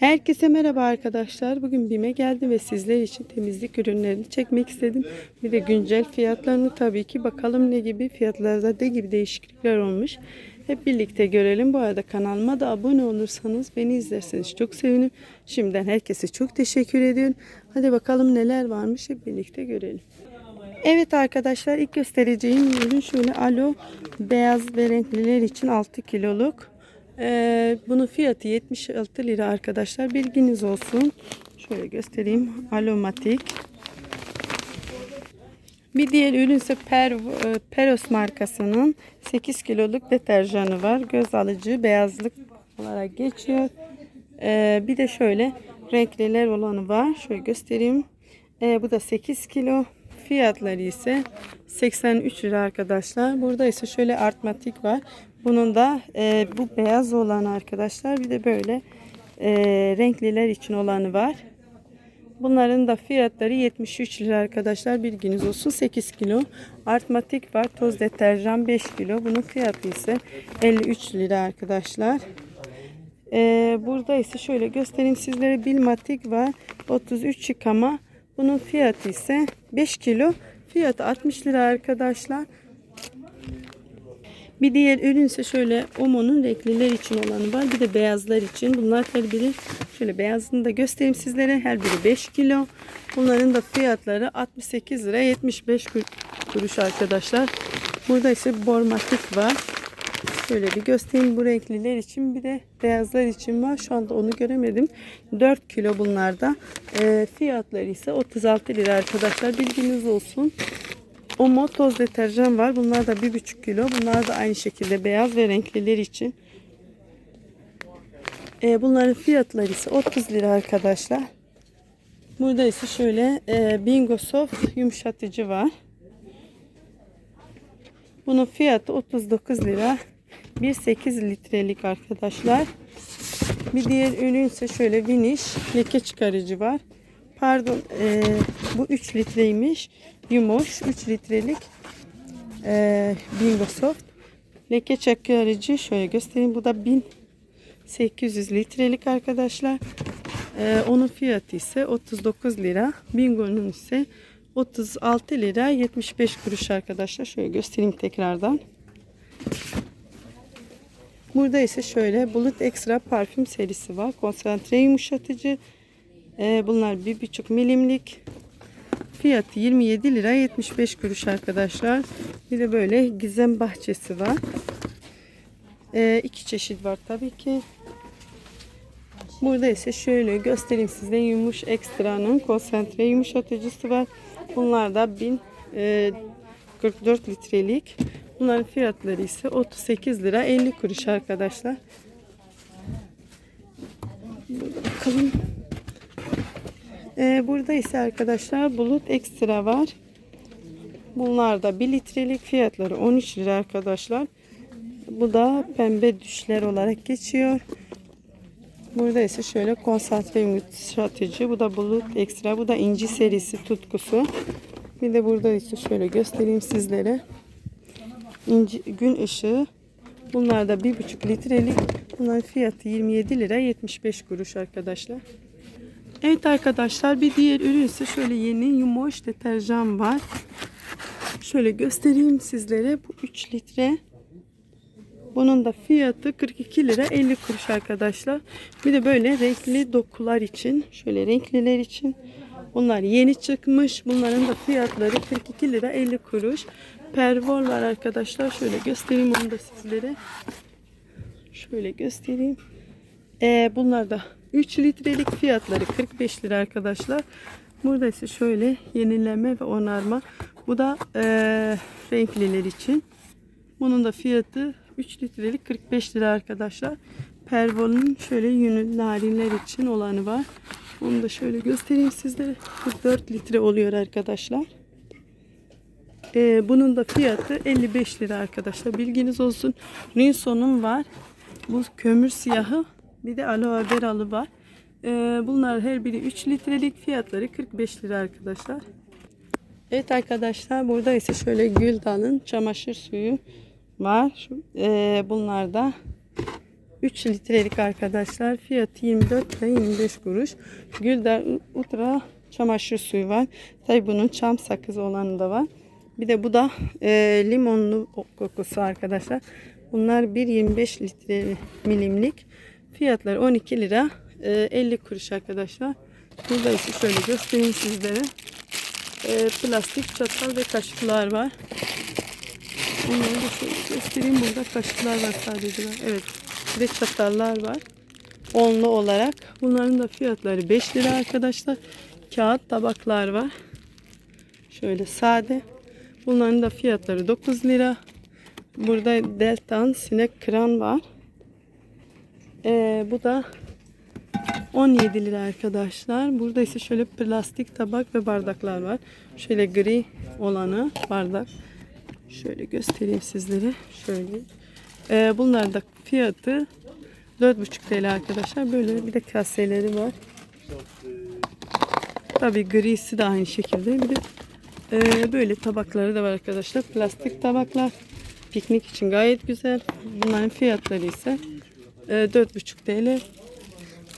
Herkese merhaba arkadaşlar. Bugün BİM'e geldim ve sizler için temizlik ürünlerini çekmek istedim. Bir de güncel fiyatlarını tabii ki bakalım ne gibi fiyatlarda ne gibi değişiklikler olmuş. Hep birlikte görelim. Bu arada kanalıma da abone olursanız beni izlerseniz çok sevinirim. Şimdiden herkese çok teşekkür ediyorum. Hadi bakalım neler varmış hep birlikte görelim. Evet arkadaşlar ilk göstereceğim ürün şöyle alo beyaz ve renkliler için 6 kiloluk. Ee, bunun fiyatı 76 lira arkadaşlar bilginiz olsun. Şöyle göstereyim alomatik. Bir diğer ürün ise per, e, Peros markasının 8 kiloluk deterjanı var. Göz alıcı beyazlık olarak geçiyor. Ee, bir de şöyle renkliler olanı var. Şöyle göstereyim. Ee, bu da 8 kilo. Fiyatları ise 83 lira arkadaşlar. Burada ise şöyle artmatik var. Bunun da e, bu beyaz olan arkadaşlar. Bir de böyle e, renkliler için olanı var. Bunların da fiyatları 73 lira arkadaşlar. Bilginiz olsun 8 kilo. Artmatik var. Toz deterjan 5 kilo. Bunun fiyatı ise 53 lira arkadaşlar. Ee, burada ise şöyle göstereyim sizlere Bilmatik var. 33 yıkama. Bunun fiyatı ise 5 kilo. Fiyatı 60 lira arkadaşlar. Bir diğer ürün ise şöyle Omo'nun renkliler için olanı var. Bir de beyazlar için. Bunlar her biri şöyle beyazını da göstereyim sizlere. Her biri 5 kilo. Bunların da fiyatları 68 lira 75 kuruş arkadaşlar. Burada ise bormatik var. Şöyle bir göstereyim bu renkliler için bir de beyazlar için var. Şu anda onu göremedim. 4 kilo bunlarda. E, fiyatları ise 36 lira arkadaşlar. Bilginiz olsun. Omo toz deterjan var. Bunlar da 1,5 kilo. Bunlar da aynı şekilde beyaz ve renkliler için. E, bunların fiyatları ise 30 lira arkadaşlar. Burada ise şöyle e, Bingo Soft yumuşatıcı var. Bunun fiyatı 39 lira. 1.8 litrelik arkadaşlar. Bir diğer ürün ise şöyle Vinish leke çıkarıcı var. Pardon e, bu 3 litreymiş. Yumoş 3 litrelik e, Bingo Soft. Leke çıkarıcı şöyle göstereyim. Bu da 1800 litrelik arkadaşlar. E, onun fiyatı ise 39 lira. Bingo'nun ise 36 lira 75 kuruş arkadaşlar. Şöyle göstereyim tekrardan. Burada ise şöyle Bulut Extra parfüm serisi var. Konsantre yumuşatıcı. Ee, bunlar 1,5 milimlik. Fiyatı 27 lira 75 kuruş arkadaşlar. Bir de böyle gizem bahçesi var. Ee, iki çeşit var tabii ki. Burada ise şöyle göstereyim size yumuş ekstranın konsantre yumuşatıcısı var. Bunlar da 1044 litrelik. Bunların fiyatları ise 38 lira 50 kuruş arkadaşlar. Burada bakalım. Ee, burada ise arkadaşlar bulut ekstra var. Bunlar da 1 litrelik fiyatları 13 lira arkadaşlar. Bu da pembe düşler olarak geçiyor. Burada ise şöyle konsantre yumuşatıcı. Bu da bulut ekstra. Bu da inci serisi tutkusu. Bir de burada ise şöyle göstereyim sizlere. İnci, gün ışığı. Bunlar da bir buçuk litrelik. Bunların fiyatı 27 lira 75 kuruş arkadaşlar. Evet arkadaşlar bir diğer ürün ise şöyle yeni yumoş deterjan var. Şöyle göstereyim sizlere. Bu 3 litre. Bunun da fiyatı 42 lira 50 kuruş arkadaşlar. Bir de böyle renkli dokular için. Şöyle renkliler için. Bunlar yeni çıkmış. Bunların da fiyatları 42 lira 50 kuruş. Pervol var arkadaşlar. Şöyle göstereyim onu da sizlere. Şöyle göstereyim. Ee, bunlar da 3 litrelik fiyatları 45 lira arkadaşlar. Burada ise şöyle yenileme ve onarma. Bu da e, renkliler için. Bunun da fiyatı 3 litrelik 45 lira arkadaşlar. Pervol'un şöyle yünü narinler için olanı var. Onu da şöyle göstereyim sizlere. 44 litre oluyor arkadaşlar. Ee, bunun da fiyatı 55 lira arkadaşlar. Bilginiz olsun. Rinson'un var. Bu kömür siyahı. Bir de aloe veralı var. Ee, bunlar her biri 3 litrelik fiyatları 45 lira arkadaşlar. Evet arkadaşlar burada ise şöyle Güldan'ın çamaşır suyu var. Ee, bunlar da 3 litrelik arkadaşlar. Fiyatı 24 ve 25 kuruş. Güldar Ultra çamaşır suyu var. Tabi bunun çam sakızı olanı da var. Bir de bu da e, limonlu kokusu arkadaşlar. Bunlar 1.25 litre milimlik. Fiyatları 12 lira e, 50 kuruş arkadaşlar. Burada ise şöyle göstereyim sizlere. E, plastik çatal ve kaşıklar var. Onları da şöyle göstereyim. Burada kaşıklar var sadece. Evet. De çatallar var. Onlu olarak. Bunların da fiyatları 5 lira arkadaşlar. Kağıt tabaklar var. Şöyle sade. Bunların da fiyatları 9 lira. Burada Deltan sinek kran var. Ee, bu da 17 lira arkadaşlar. Burada ise şöyle plastik tabak ve bardaklar var. Şöyle gri olanı bardak. Şöyle göstereyim sizlere. Şöyle. Ee, bunlar da fiyatı 4,5 TL arkadaşlar. Böyle bir de kaseleri var. Tabi grisi de aynı şekilde. Bir de e, böyle tabakları da var arkadaşlar. Plastik tabaklar. Piknik için gayet güzel. Bunların fiyatları ise 4,5 TL.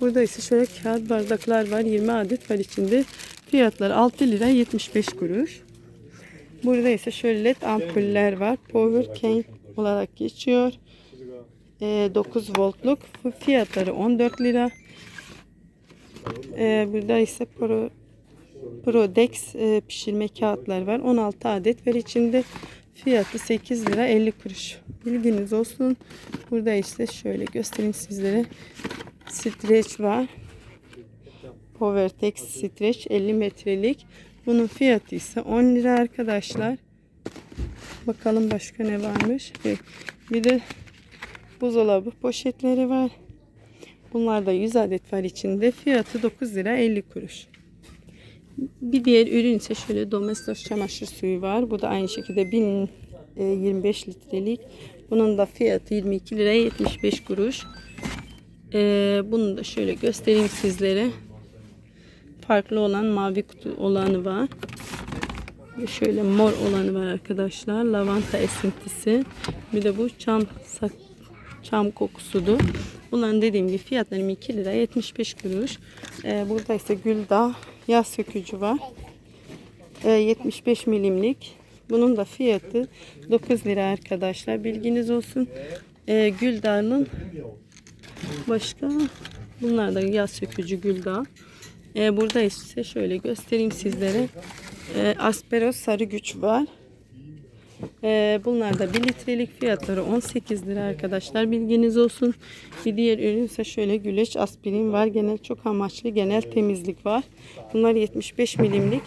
Burada ise şöyle kağıt bardaklar var. 20 adet var içinde. Fiyatları 6 lira 75 kuruş. Burada ise şöyle led ampuller var. Power Cane olarak geçiyor. E, 9 voltluk. Fiyatları 14 lira. E, burada ise Pro, Prodex e, pişirme kağıtları var. 16 adet var içinde. Fiyatı 8 lira 50 kuruş. Bilginiz olsun. Burada işte şöyle göstereyim sizlere. Streç var. Powertex Stretch 50 metrelik. Bunun fiyatı ise 10 lira arkadaşlar. Bakalım başka ne varmış. Bir de buzdolabı poşetleri var. Bunlar da 100 adet var içinde. Fiyatı 9 lira 50 kuruş. Bir diğer ürün ise şöyle Domestos çamaşır suyu var. Bu da aynı şekilde 1025 litrelik. Bunun da fiyatı 22 lira 75 kuruş. Ee, bunu da şöyle göstereyim sizlere. Farklı olan mavi kutu olanı var. Ve şöyle mor olanı var arkadaşlar. Lavanta esintisi. Bir de bu çam çam kokusudu. Bunların dediğim gibi fiyatları 2 lira 75 kuruş. Ee, burada ise Güldağ yağ sökücü var. Ee, 75 milimlik. Bunun da fiyatı 9 lira arkadaşlar. Bilginiz olsun. Ee, Güldağ'ın başka bunlar da yağ sökücü Güldağ. Ee, burada ise şöyle göstereyim sizlere. Ee, Asperos sarı güç var. Ee, bunlar da 1 litrelik fiyatları 18 lira arkadaşlar. Bilginiz olsun. Bir diğer ürün ise şöyle güleç aspirin var. Genel çok amaçlı genel temizlik var. Bunlar 75 milimlik.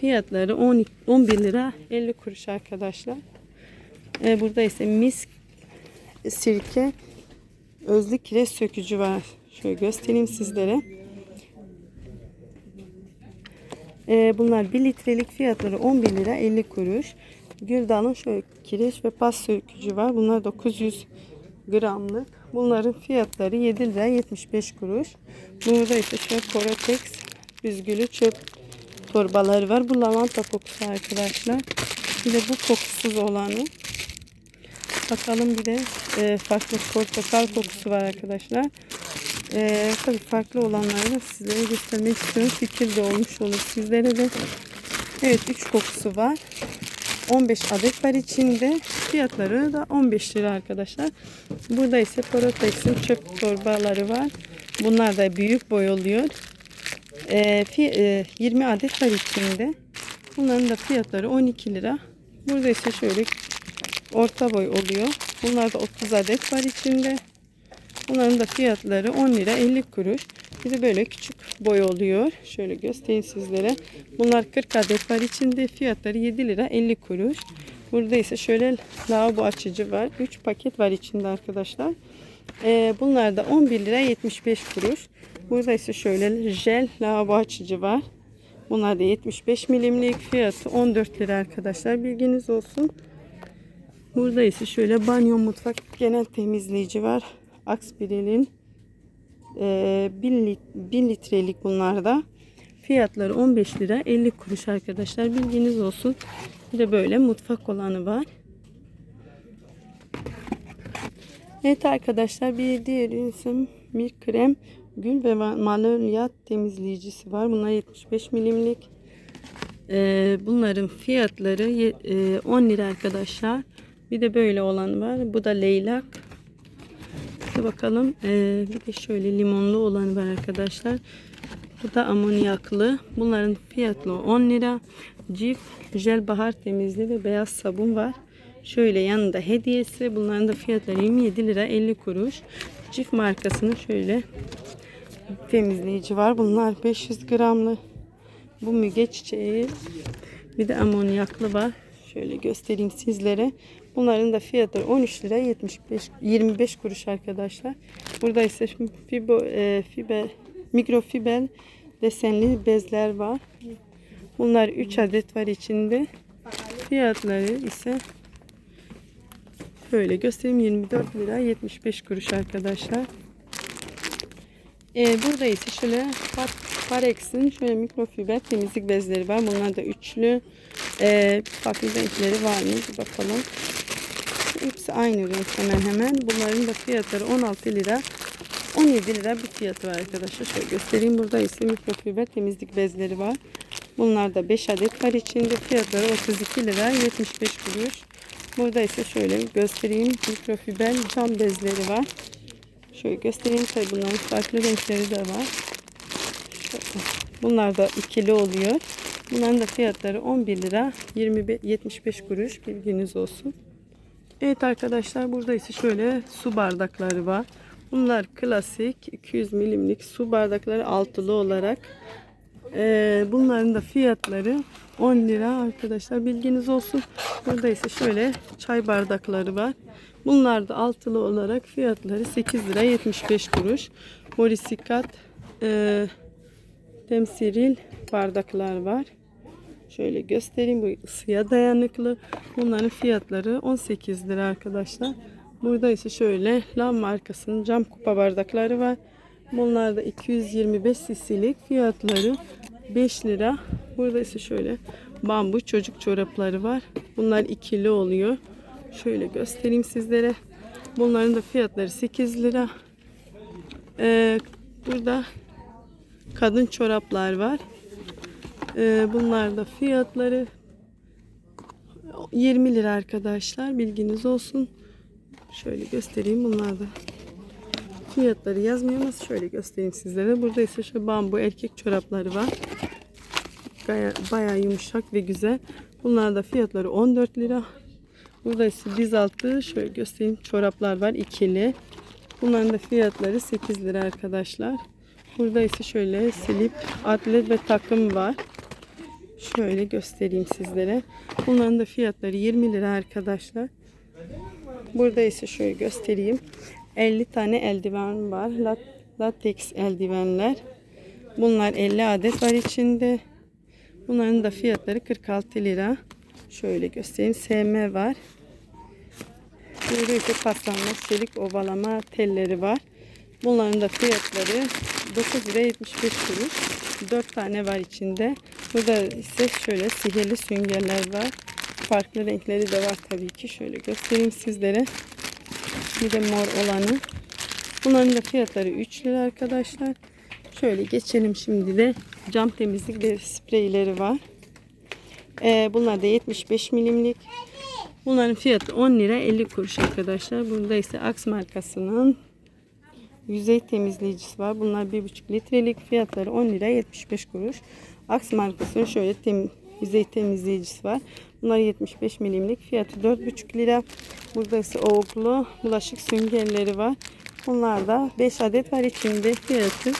Fiyatları 10, 11 lira 50 kuruş arkadaşlar. Ee, burada ise mis sirke özlü kireç sökücü var. Şöyle göstereyim sizlere. Ee, bunlar 1 litrelik fiyatları 11 lira 50 kuruş. Güldal'ın şöyle kireç ve pas sökücü var. Bunlar 900 gramlık. Bunların fiyatları 7 lira 75 kuruş. Burada ise şöyle Corotex büzgülü çöp torbaları var. Bu lavanta kokusu arkadaşlar. Bir de bu kokusuz olanı. Bakalım bir de e, farklı portakal kokusu var arkadaşlar. E, tabii farklı olanları da sizlere göstermek istiyorum. Fikir de olmuş olur sizlere de. Evet 3 kokusu var. 15 adet var içinde. Fiyatları da 15 lira arkadaşlar. Burada ise Protex'in çöp torbaları var. Bunlar da büyük boy oluyor. E, fi, e, 20 adet var içinde. Bunların da fiyatları 12 lira. Burada ise şöyle orta boy oluyor. Bunlar da 30 adet var içinde. Bunların da fiyatları 10 lira 50 kuruş. Bir de böyle küçük boy oluyor. Şöyle göstereyim sizlere. Bunlar 40 adet var içinde. Fiyatları 7 lira 50 kuruş. Burada ise şöyle lavabo açıcı var. 3 paket var içinde arkadaşlar. Ee, bunlar da 11 lira 75 kuruş. Burada ise şöyle jel lavabo açıcı var. Bunlar da 75 milimlik fiyatı 14 lira arkadaşlar. Bilginiz olsun. Burada ise şöyle banyo mutfak genel temizleyici var. Aksbiril'in e, 1 litrelik bunlarda. Fiyatları 15 lira 50 kuruş arkadaşlar. Bilginiz olsun. Bir de böyle mutfak olanı var. Evet arkadaşlar bir diğer isim bir krem gül ve malolyat temizleyicisi var. Bunlar 75 milimlik. Ee, bunların fiyatları ye- e, 10 lira arkadaşlar. Bir de böyle olan var. Bu da leylak. Bir bakalım. Ee, bir de şöyle limonlu olan var arkadaşlar. Bu da amonyaklı. Bunların fiyatı 10 lira. Cif, jel bahar temizliği ve beyaz sabun var. Şöyle yanında hediyesi. Bunların da fiyatları 27 lira 50 kuruş. Cif markasının şöyle temizleyici var. Bunlar 500 gramlı. Bu müge çiçeği. Bir de amonyaklı var. Şöyle göstereyim sizlere. Bunların da fiyatları 13 lira 75 25 kuruş arkadaşlar. Burada ise fibo, e, fiber mikrofiber desenli bezler var. Bunlar 3 adet var içinde. Fiyatları ise şöyle göstereyim 24 lira 75 kuruş arkadaşlar. Ee, burada ise şöyle Par- Parex'in şöyle mikrofiber temizlik bezleri var. Bunlar da üçlü. Ee, farklı renkleri var mı? Bir bakalım. Hepsi aynı renk hemen hemen. Bunların da fiyatları 16 lira. 17 lira bir fiyatı var arkadaşlar. Şöyle göstereyim. Burada ise mikrofiber temizlik bezleri var. Bunlar da 5 adet var içinde. Fiyatları 32 lira 75 kuruş. Burada ise şöyle göstereyim. Mikrofiber cam bezleri var. Şöyle göstereyim tabi bunların farklı renkleri de var. Bunlar da ikili oluyor. Bunların da fiyatları 11 lira 25, 75 kuruş bilginiz olsun. Evet arkadaşlar burada ise şöyle su bardakları var. Bunlar klasik 200 milimlik su bardakları altılı olarak. Ee, bunların da fiyatları 10 lira arkadaşlar bilginiz olsun. Burada ise şöyle çay bardakları var. Bunlar da altılı olarak fiyatları 8 lira 75 kuruş. Borisikat e, temsiril bardaklar var. Şöyle göstereyim bu ısıya dayanıklı. Bunların fiyatları 18 lira arkadaşlar. Burada ise şöyle Lam markasının cam kupa bardakları var. Bunlar da 225 cc'lik fiyatları 5 lira. Burada ise şöyle bambu çocuk çorapları var. Bunlar ikili oluyor. Şöyle göstereyim sizlere. Bunların da fiyatları 8 lira. Ee, burada kadın çoraplar var. Ee, bunlar da fiyatları 20 lira arkadaşlar. Bilginiz olsun. Şöyle göstereyim. Bunlar da fiyatları yazmıyor ama şöyle göstereyim sizlere. Burada ise şu bambu erkek çorapları var. Gaya, bayağı yumuşak ve güzel. Bunlar da fiyatları 14 lira. Burada ise diz altı şöyle göstereyim çoraplar var ikili. Bunların da fiyatları 8 lira arkadaşlar. Burada ise şöyle slip, atlet ve takım var. Şöyle göstereyim sizlere. Bunların da fiyatları 20 lira arkadaşlar. Burada ise şöyle göstereyim. 50 tane eldiven var. Lat- Latex eldivenler. Bunlar 50 adet var içinde. Bunların da fiyatları 46 lira. Şöyle göstereyim. SM var. İse paslanmaz çelik ovalama telleri var. Bunların da fiyatları 9 lira 75 kuruş. 4 tane var içinde. Burada ise şöyle sihirli süngerler var. Farklı renkleri de var tabii ki. Şöyle göstereyim sizlere. Bir de mor olanı. Bunların da fiyatları 3 lira arkadaşlar. Şöyle geçelim şimdi de cam temizlik ve spreyleri var. Ee, bunlar da 75 milimlik. Bunların fiyatı 10 lira 50 kuruş arkadaşlar. Burada ise Axe markasının yüzey temizleyicisi var. Bunlar 1,5 litrelik fiyatları 10 lira 75 kuruş. Axe markasının şöyle tem yüzey temizleyicisi var. Bunlar 75 milimlik fiyatı 4,5 lira. Burada ise oğuklu bulaşık süngerleri var. Bunlar da 5 adet var içinde fiyatı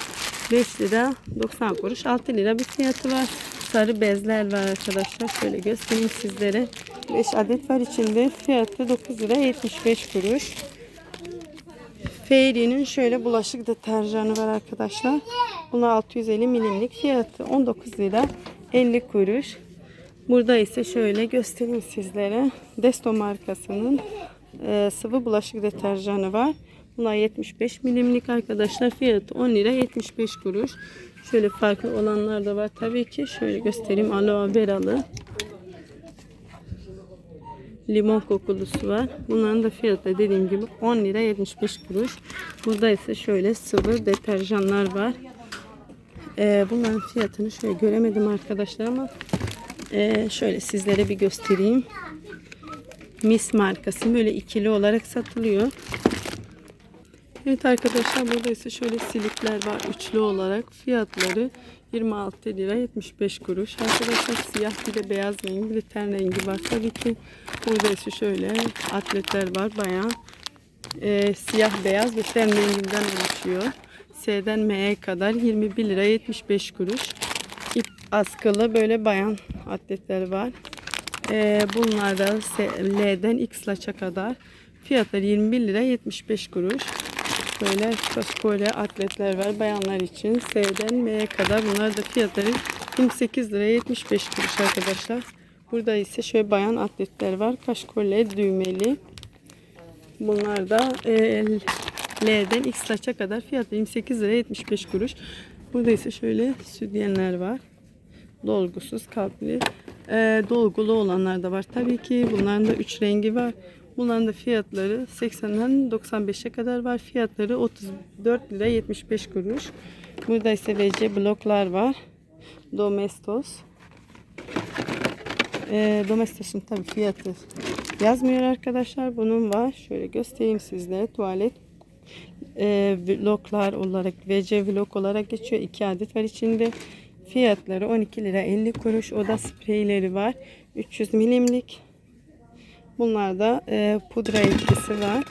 5 lira 90 kuruş 6 lira bir fiyatı var. Sarı bezler var arkadaşlar. Şöyle göstereyim sizlere. 5 adet var içinde. Fiyatı 9 lira 75 kuruş. Fairy'nin şöyle bulaşık deterjanı var arkadaşlar. Buna 650 milimlik fiyatı 19 lira 50 kuruş. Burada ise şöyle göstereyim sizlere. Desto markasının e, sıvı bulaşık deterjanı var. Bunlar 75 milimlik arkadaşlar. Fiyatı 10 lira 75 kuruş. Şöyle farklı olanlar da var tabii ki. Şöyle göstereyim aloe veralı. Limon kokulusu var. Bunların da fiyatı dediğim gibi 10 lira 75 kuruş. Burada ise şöyle sıvı deterjanlar var. Ee, bunların fiyatını şöyle göremedim arkadaşlar ama ee, şöyle sizlere bir göstereyim. Mis markası böyle ikili olarak satılıyor. Evet arkadaşlar burada ise şöyle silikler var üçlü olarak fiyatları 26 lira 75 kuruş. Arkadaşlar siyah bir de beyaz rengi bir de ten rengi var. Tabii ki burada şöyle atletler var bayağı e, siyah beyaz ve ten renginden oluşuyor. S'den M'ye kadar 21 lira 75 kuruş. İp askılı böyle bayan atletler var. E, bunlar da L'den X laça kadar. Fiyatları 21 lira 75 kuruş. Böyle böyle atletler var bayanlar için. S'den M'ye kadar. Bunlar da fiyatları 28 lira 75 kuruş arkadaşlar. Burada ise şöyle bayan atletler var. Kaşkolle düğmeli. Bunlar da e, L'den X laça kadar fiyatı 28 lira 75 kuruş. Burada ise şöyle sütyenler var. Dolgusuz kalpli. E, dolgulu olanlar da var. Tabii ki bunların da 3 rengi var. Bunların da fiyatları 80'den 95'e kadar var. Fiyatları 34 lira 75 kuruş. Burada ise VC bloklar var. Domestos. E, Domestos'un tabii fiyatı yazmıyor arkadaşlar. Bunun var. Şöyle göstereyim sizlere. Tuvalet e, vloglar olarak VC vlog olarak geçiyor. 2 adet var içinde. Fiyatları 12 lira 50 kuruş. Oda spreyleri var. 300 milimlik. Bunlarda e, pudra etkisi var.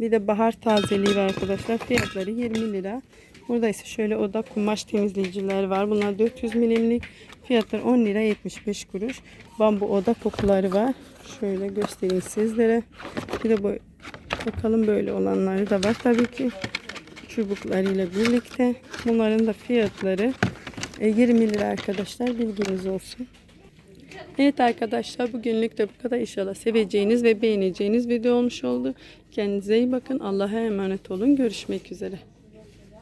Bir de bahar tazeliği var arkadaşlar. Fiyatları 20 lira. Burada ise şöyle oda kumaş temizleyiciler var. Bunlar 400 milimlik. Fiyatları 10 lira 75 kuruş. Bambu oda kokuları var. Şöyle göstereyim sizlere. Bir de bu bakalım böyle olanları da var tabii ki. Çubuklarıyla birlikte. Bunların da fiyatları e, 20 lira arkadaşlar. Bilginiz olsun. Evet arkadaşlar bugünlük de bu kadar inşallah seveceğiniz ve beğeneceğiniz video olmuş oldu. Kendinize iyi bakın. Allah'a emanet olun. Görüşmek üzere.